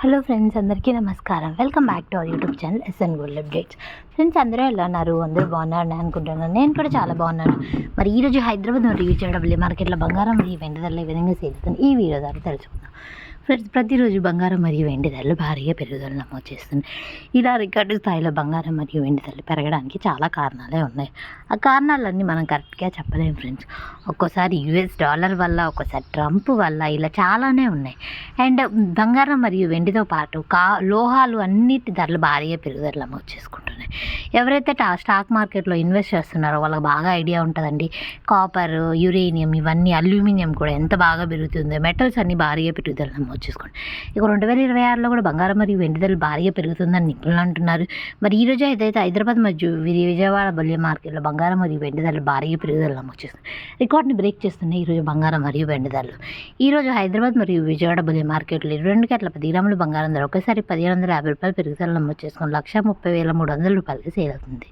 Hello friends అందరికీ నమస్కారం. Welcome back to our YouTube channel SN gold updates friends అందరూ ఎలా ఉన్నారు? అందరూ బాగున్నారు? అనుకుంటున్నాను. నేను కూడా చాలా బాగున్నాను. మరి ఈరోజు హైదరాబాద్ రివ్యూ చేయడం మార్కెట్లో బంగారం మరియు వెండి ధరలు విధంగా సేవిస్తాను ఈ వీడియో ద్వారా తెలుసుకుందాం. ప్రతిరోజు బంగారం మరియు వెండి ధరలు భారీగా పెరుగుదల నమోదు చేస్తుంది. ఇలా రికార్డు స్థాయిలో బంగారం మరియు వెండి ధరలు పెరగడానికి చాలా కారణాలే ఉన్నాయి. ఆ కారణాలన్నీ మనం కరెక్ట్గా చెప్పలేము ఫ్రెండ్స్. ఒక్కోసారి యుఎస్ డాలర్ వల్ల ఒక్కోసారి ట్రంప్ వల్ల ఇలా చాలానే ఉన్నాయి. అండ్ బంగారం మరియు వెండితో పాటు కా లోహాలు అన్నిటి ధరలు భారీగా పెరుగుదల నమోదు చేసుకుంటున్నాయి. ఎవరైతే టా స్టాక్ మార్కెట్లో ఇన్వెస్ట్ చేస్తున్నారో వాళ్ళకి బాగా ఐడియా ఉంటుందండి. కాపర్ యురేనియం ఇవన్నీ అల్యూమినియం కూడా ఎంత బాగా పెరుగుతుందో మెటల్స్ అన్ని భారీగా పెరుగుదల నమోదు చేసుకోండి ఇక రెండు వేల ఇరవై ఆరులో కూడా బంగారం మరియు వెండి ధరలు భారీగా పెరుగుతుందని నిపుణులు అంటున్నారు. మరి ఈ రోజు ఏదైతే హైదరాబాద్ మరియు విజయవాడ బల్య మార్కెట్లో బంగారం మరియు వెండి ధరలు భారీగా పెరుగుదల నమోదు చేస్తుంది రికార్డ్ని బ్రేక్ చేస్తున్నాయి ఈరోజు బంగారం మరియు వెండి ధరలు ఈరోజు హైదరాబాద్ మరియు విజయవాడ బలి మార్కెట్లో ఇరవై రెండు గంటల పది గ్రాముల బంగారం ధర ఒకసారి పదిహేను వందల యాభై రూపాయలు పెరుగుదల నమోదు చేసుకుని లక్ష ముప్పై వేల మూడు వందల రూపాయలకి సేల్ అవుతుంది.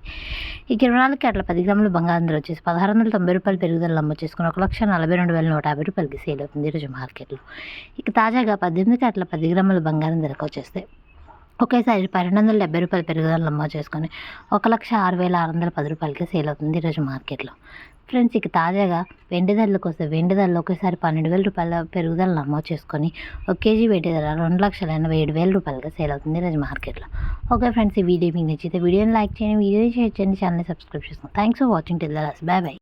ఇక ఇరవై నాలుగు గంటల పది గ్రాముల బంగారం ధర వచ్చేసి పదహారు వందల తొంభై రూపాయలు పెరుగుదల నమోదు చేసుకుని ఒక లక్ష నలభై రెండు వేల నూట యాభై రూపాయలకి సేల్ అవుతుంది ఈరోజు మార్కెట్లో. ఇక తాజాగా పద్దెనిమిది అట్లా పది గ్రాముల బంగారం ధరకు వచ్చేస్తే ఒకేసారి పన్నెండు వందల డెబ్బై రూపాయలు పెరుగుదల నమోదు చేసుకొని ఒక లక్ష ఆరు వేల ఆరు వందల పది రూపాయలకి సేల్ అవుతుంది ఈరోజు మార్కెట్లో. ఫ్రెండ్స్ ఇక తాజాగా వెండి ధరలకు వస్తే వెండి ధరలు ఒకేసారి పన్నెండు వేల రూపాయల పెరుగుదల నమోదు చేసుకొని ఒక కేజీ వెండి ధర రెండు లక్షల ఎనభై ఏడు వేల రూపాయలుగా సేల్ అవుతుంది ఈరోజు మార్కెట్లో. ఓకే ఫ్రెండ్స్ ఈ వీడియో మీకు నచ్చితే వీడియోని లైక్ చేయండి వీడియోని షేర్ చేయండి ఛానల్ని సబ్స్క్రైబ్ చేసుకోండి. Thanks for watching till the bye bye